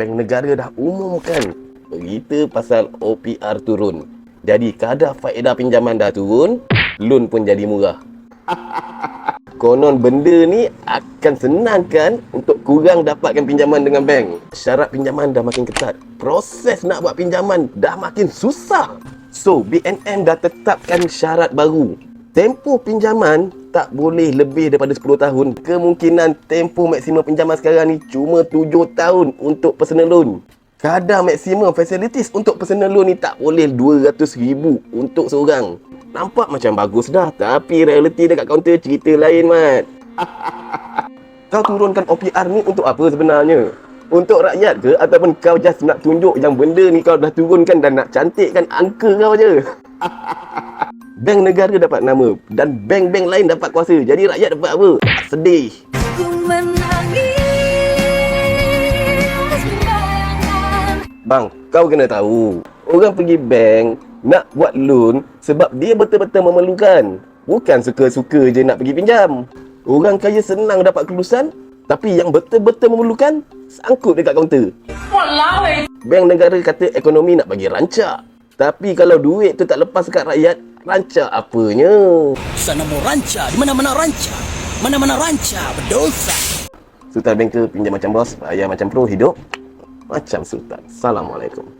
Bank negara dah umumkan berita pasal OPR turun. Jadi kadar faedah pinjaman dah turun, loan pun jadi murah. Konon benda ni akan senangkan untuk kurang dapatkan pinjaman dengan bank. Syarat pinjaman dah makin ketat. Proses nak buat pinjaman dah makin susah. So, BNM dah tetapkan syarat baru. Tempoh pinjaman tak boleh lebih daripada 10 tahun. Kemungkinan tempoh maksimum pinjaman sekarang ni cuma 7 tahun untuk personal loan. Kadar maksimum facilities untuk personal loan ni tak boleh 200,000 untuk seorang. Nampak macam bagus dah tapi realiti dekat kaunter cerita lain mat. kau turunkan OPR ni untuk apa sebenarnya? Untuk rakyat ke ataupun kau just nak tunjuk yang benda ni kau dah turunkan dan nak cantikkan angka kau je? bank negara dapat nama dan bank-bank lain dapat kuasa. Jadi rakyat dapat apa? Sedih. Bang, kau kena tahu. Orang pergi bank nak buat loan sebab dia betul-betul memerlukan. Bukan suka-suka je nak pergi pinjam. Orang kaya senang dapat kelulusan tapi yang betul-betul memerlukan sangkut dekat kaunter. Bank negara kata ekonomi nak bagi rancak. Tapi kalau duit tu tak lepas dekat rakyat, rancak apanya? Sana mau ranca, di mana-mana ranca. Mana-mana ranca, berdosa. Sultan Banker pinjam macam bos, bayar macam pro, hidup macam sultan. Assalamualaikum.